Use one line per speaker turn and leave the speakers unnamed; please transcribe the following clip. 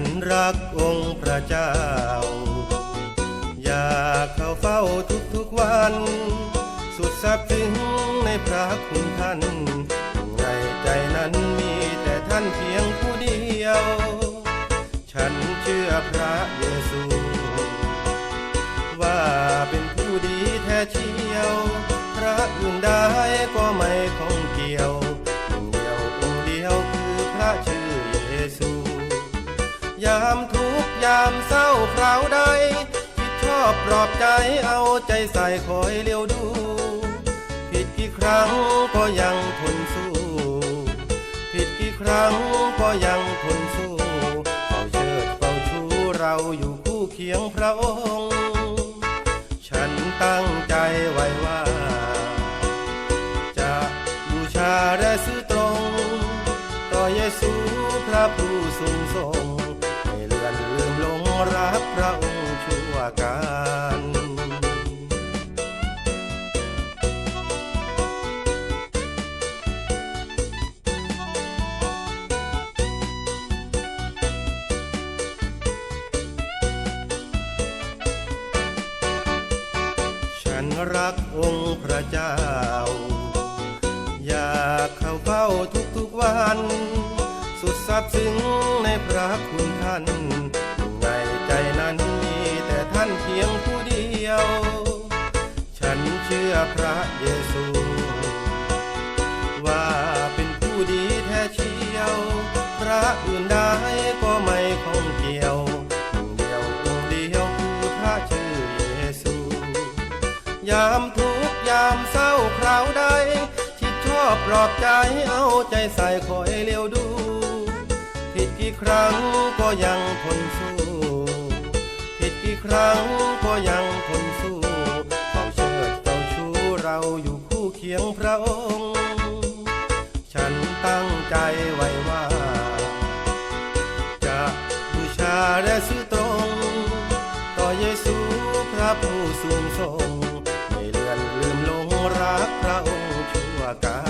นรักองค์พระเจ้า อยากเข้าเฝ้าทุกๆวัน สุดสับถึงในพระคุณท่านในใจนั้นมีแต่ท่านเพียงผู้เดียว ฉันเชื่อพระเยซู ว่าเป็นผู้ดีแท้เชียว พระอื่นได้ก็ไม่คงามเศร้าคราวใดคิดชอบปลอบใจเอาใจใส่คอยเลี้ยวดู ผิดกี่ครั้งก็ยังทนสู้ ผิดกี่ครั้งก็ยังทนสู้เฝ้าเชิดเฝ้าชูเราอยู่คู่เคียงพระองค์ฉันตั้งใจไว้ว่า จะบูชาและซื้อตรง ต่อเยซูพระผู้ทรงทรง รักพระองค์ชั่วการฉันรักองค์พระเจ้า อยากเข้าเฝ้าทุกๆวัน สุดซาบซึ้งในพระคุณท่าน ท่านเพียงผู้เดียว ฉันเชื่อพระเยซู ว่าเป็นผู้ดีแท้เชียว พระอื่นได้ก็ไม่คงเกี่ยวองเดียวองเดียวคือพระชื่อเยซู ยามทุกยามเศร้าคราวใดคิดชอบปลอบใจเอาใจใส่คอยเลี้ยวดู ผิดกี่ครั้งก็ยังทนสู้ผิดกี่ ครั้งก็ยังทนสู้ควาเชิดเฝ้าชูเราอยู่คู่เคียงพระองค์ ฉันตั้งใจไว้ว่า จะบูชาและซื่อตรง ต่อเยซูพระผู้สูงทรงไม่เลือนลืมลงรักพระองค์ชั่วกาล